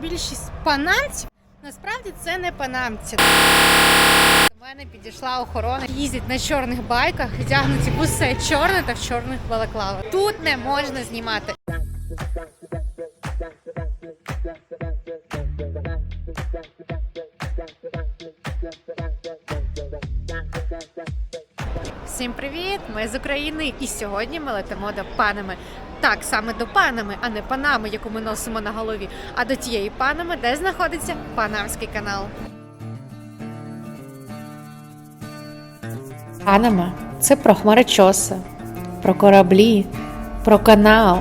Більшість панамців насправді це не панамці. До мене підійшла охорона. Їздять на чорних байках, вдягнуті в усе чорне та в чорних балаклавах. Тут не можна знімати. Всім привіт! Ми з України, і сьогодні ми летимо до панами. Так, саме до панами, а не панами, яку ми носимо на голові, а до тієї панами, де знаходиться Панамський канал. Панама це про хмарочоси, про кораблі, про канал,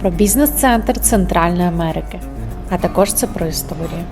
про бізнес-центр Центральної Америки, а також це про історію.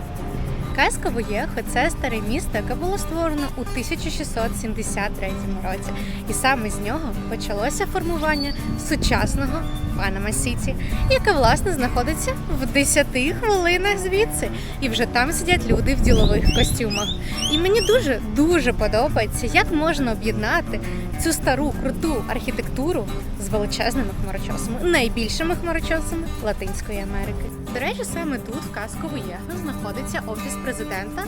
Казка Воєхо це старе місто, яке було створено у 1673 році, і саме з нього почалося формування сучасного Панама Сіті, яке власне знаходиться в 10 хвилинах звідси. І вже там сидять люди в ділових костюмах. І мені дуже дуже подобається, як можна об'єднати цю стару круту архітектуру з величезними хмарочосами, найбільшими хмарочосами Латинської Америки. До речі, саме тут, в казку Воєхо, знаходиться офіс президента.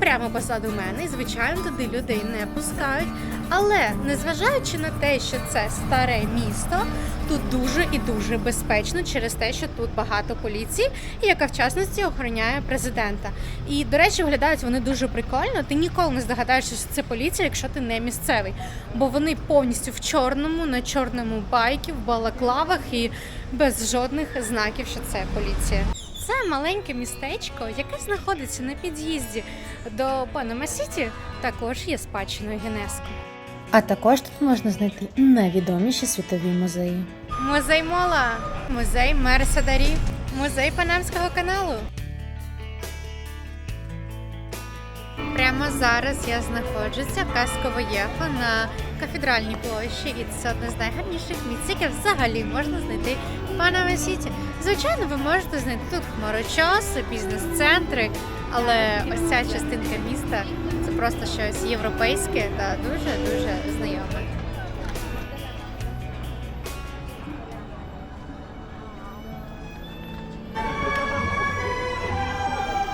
Прямо позаду мене, і звичайно, туди людей не пускають. Але незважаючи на те, що це старе місто, тут дуже і дуже безпечно через те, що тут багато поліції, яка в частності охороняє президента. І до речі, виглядають вони дуже прикольно. Ти ніколи не здогадаєшся, що це поліція, якщо ти не місцевий. Бо вони повністю в чорному, на чорному байкі, в балаклавах і без жодних знаків, що це поліція. Це маленьке містечко, яке знаходиться на під'їзді до Панама Сіті, також є спадщиною ЮНЕСКО. А також тут можна знайти найвідоміші світові музеї. Музей Мола, музей Мерседарів, музей Панамського каналу. Прямо зараз я знаходжуся в Касково Єхо на кафедральній площі, і це одне з найгарніших місць, яке взагалі можна знайти в Панама Сіті. Звичайно, ви можете знайти тут хмарочоси, бізнес-центри, але ось ця частинка міста це просто щось європейське та дуже дуже знайоме.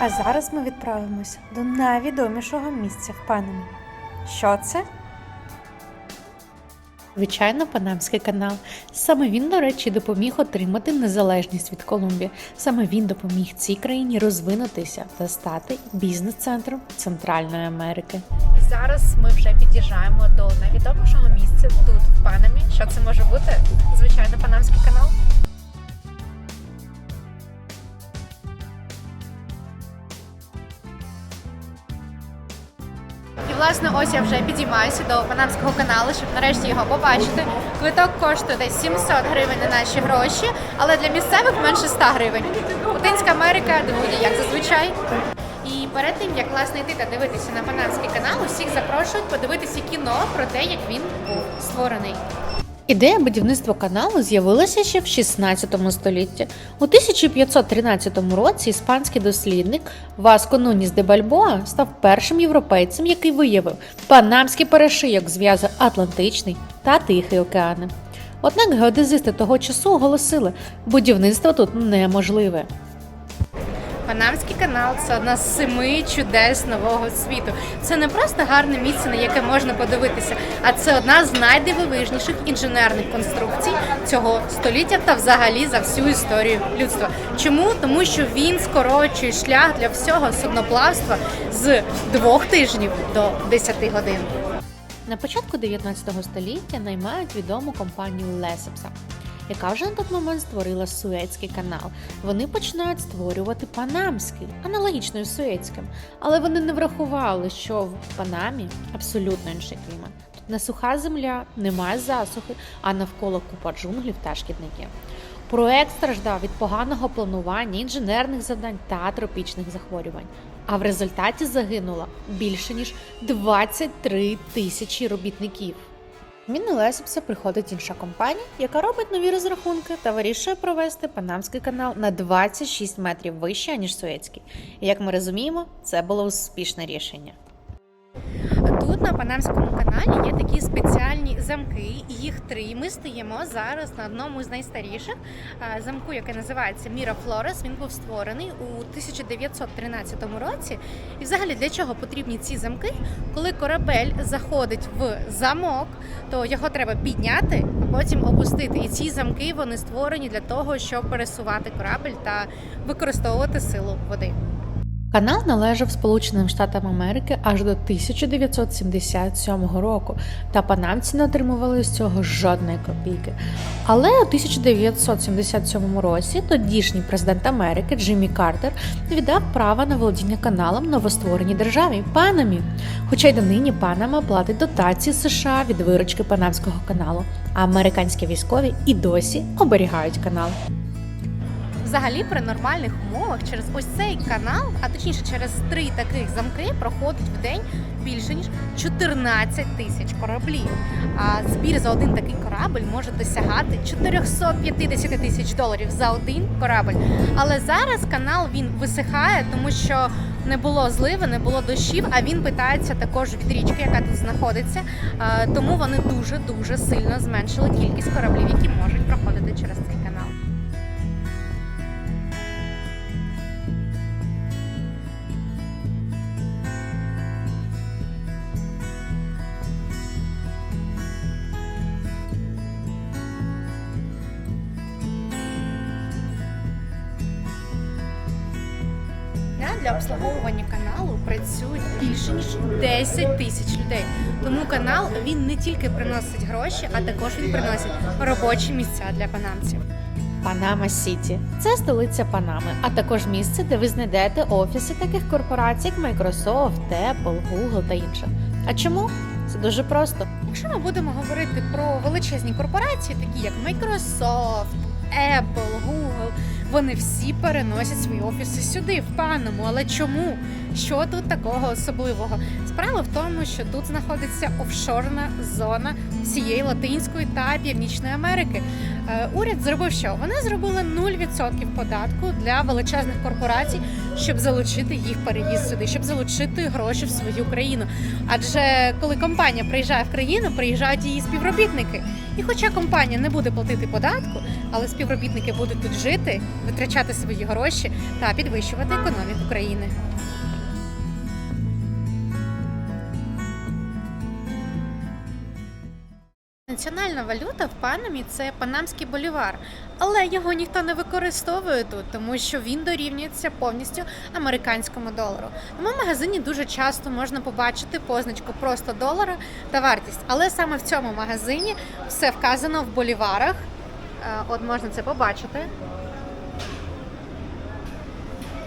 А зараз ми відправимося до найвідомішого місця в Панамі. Що це? Звичайно, Панамський канал. Саме він, до речі, допоміг отримати незалежність від Колумбії. Саме він допоміг цій країні розвинутися та стати бізнес-центром Центральної Америки. Зараз ми вже під'їжджаємо до найвідомішого місця тут, в Панамі. Що це може бути? Звичайно, Панамський канал. І власне ось я вже підіймаюся до Панамського каналу, щоб нарешті його побачити. Квиток коштує десь 700 гривень на наші гроші, але для місцевих менше 100 гривень. Латинська Америка дивує, як зазвичай. І перед тим як власне йти та дивитися на Панамський канал, усіх запрошують подивитися кіно про те, як він був створений. Ідея будівництва каналу з'явилася ще в 16 столітті. У 1513 році іспанський дослідник Васко Нуніс де Бальбоа став першим європейцем, який виявив панамський перешийок зв'язує Атлантичний та Тихий океани. Однак геодезисти того часу оголосили, будівництво тут неможливе. Панамський канал це одна з семи чудес нового світу. Це не просто гарне місце, на яке можна подивитися, а це одна з найдивовижніших інженерних конструкцій цього століття та взагалі за всю історію людства. Чому? Тому що він скорочує шлях для всього судноплавства з двох тижнів до 10 годин. На початку 19 століття наймають відому компанію Лесепса, яка вже на той момент створила Суецький канал. Вони починають створювати Панамський, аналогічною Суецьким, але вони не врахували, що в Панамі абсолютно інший клімат. Тут не суха земля, немає засухи, а навколо купа джунглів та шкідників. Проект страждав від поганого планування, інженерних завдань та тропічних захворювань. А в результаті загинуло більше ніж 23 тисячі робітників. Зміни Лесіпса приходить інша компанія, яка робить нові розрахунки та вирішує провести Панамський канал на 26 метрів вище, ніж Суецький. І як ми розуміємо, це було успішне рішення. На Панамському каналі є такі спеціальні замки, їх три. Ми стоїмо зараз на одному з найстаріших замку, який називається Міра Флорес. Він був створений у 1913 році. І взагалі для чого потрібні ці замки? Коли корабель заходить в замок, то його треба підняти, а потім опустити. І ці замки вони створені для того, щоб пересувати корабель та використовувати силу води. Канал належав Сполученим Штатам Америки аж до 1977 року, та панамці не отримували з цього жодної копійки. Але у 1977 році тодішній президент Америки Джиммі Картер віддав право на володіння каналом новоствореній державі Панамі. Хоча й донині Панама платить дотації США від виручки Панамського каналу, а американські військові і досі оберігають канал. Взагалі при нормальних умовах через ось цей канал, а точніше через три таких замки, проходить в день більше ніж 14 тисяч кораблів. А збір за один такий корабль може досягати 450 тисяч доларів за один корабль. Але зараз канал він висихає, тому що не було зливи, не було дощів, а він питається також від річки, яка тут знаходиться. Тому вони дуже дуже сильно зменшили кількість кораблів, які можуть проходити через цей канал. Для обслуговування каналу працюють більше ніж 10 тисяч людей. Тому канал він не тільки приносить гроші, а також він приносить робочі місця для панамців. Панама Сіті це столиця Панами, а також місце, де ви знайдете офіси таких корпорацій, як Microsoft, Apple, Google та інше. А чому? Це дуже просто. Якщо ми будемо говорити про величезні корпорації, такі як Microsoft, Apple, Google, вони всі переносять свої офіси сюди, в паному. Але чому? Що тут такого особливого? Справа в тому, що тут знаходиться офшорна зона всієї Латинської та Північної Америки. Е, Уряд зробив що? Вони зробили 0% податку для величезних корпорацій, щоб залучити їх переїзд сюди, щоб залучити гроші в свою країну. Адже коли компанія приїжджає в країну, приїжджають її співробітники. І хоча компанія не буде платити податку, але співробітники будуть тут жити, витрачати свої гроші та підвищувати економіку країни. Національна валюта в Панамі це панамський болівар, але його ніхто не використовує тут, тому що він дорівнюється повністю американському долару. Тому в магазині дуже часто можна побачити позначку просто долара та вартість. Але саме в цьому магазині все вказано в боліварах. Е, От можна це побачити.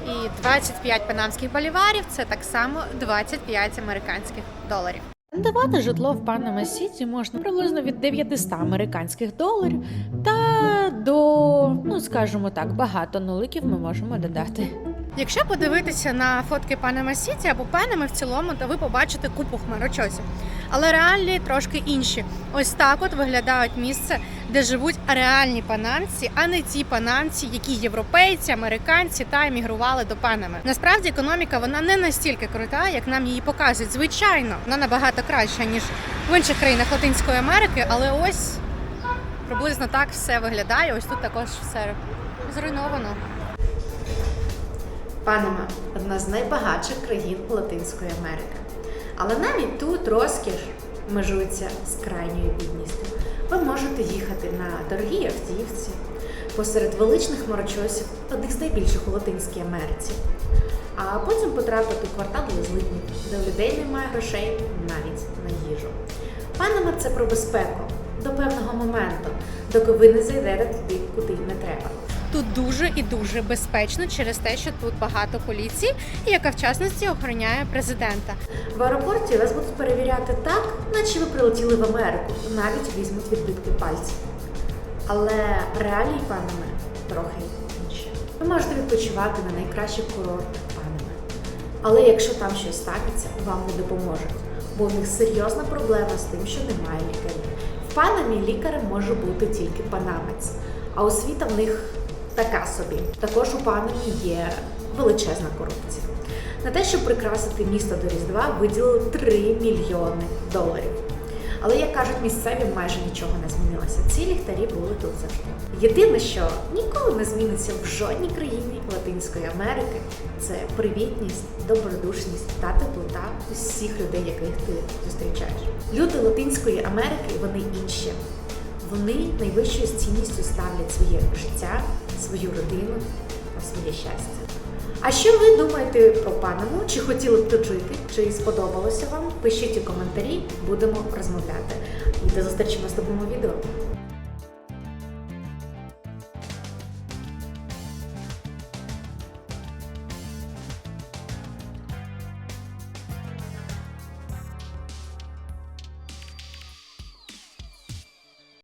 І 25 панамських боліварів це так само 25 американських доларів. Орендувати житло в Панама Сіті можна приблизно від 900 американських доларів та до, ну скажімо так, багато нуликів ми можемо додати. Якщо подивитися на фотки Панама Сіті або Панами в цілому, то ви побачите купу хмарочосів. Але реалії трошки інші. Ось так от виглядають місце, де живуть реальні панамці, а не ті панамці, які європейці, американці та емігрували до Панами. Насправді економіка вона не настільки крута, як нам її показують. Звичайно, вона набагато краща ніж в інших країнах Латинської Америки, але ось приблизно так все виглядає. Ось тут також все зруйновано. Панама одна з найбагатших країн Латинської Америки. Але навіть тут розкіш межується з крайньою бідністю. Ви можете їхати на дорогій автівці посеред величних хмарочосів, одних з найбільших у Латинській Америці, а потім потрапити в квартал для де у людей немає грошей навіть на їжу. Панама це про безпеку до певного моменту, доки ви не зайдете туди, куди не треба. Тут дуже і дуже безпечно через те, що тут багато поліції, яка в частності охороняє президента. В аеропорті вас будуть перевіряти так, наче ви прилетіли в Америку, навіть візьмуть відбитки пальців. Але реалії Панами трохи інші. Ви можете відпочивати на найкращих курортах Панами. Але якщо там щось станеться, вам не допоможуть, бо в них серйозна проблема з тим, що немає лікарів. В Панамі лікарем може бути тільки панамець, а освіта в них така собі. Також у Панамі є величезна корупція. На те, щоб прикрасити місто до Різдва, виділили 3 мільйони доларів. Але як кажуть місцеві, майже нічого не змінилося. Ці ліхтарі були тут завжди. Єдине, що ніколи не зміниться в жодній країні Латинської Америки, це привітність, добродушність та теплота усіх людей, яких ти зустрічаєш. Люди Латинської Америки вони інші. Вони найвищою цінністю ставлять своє життя, свою родину та своє щастя. А що ви думаєте про Панаму? Чи хотіли б тут жити? Чи сподобалося вам? Пишіть у коментарі, будемо розмовляти. До зустрічі в наступному відео.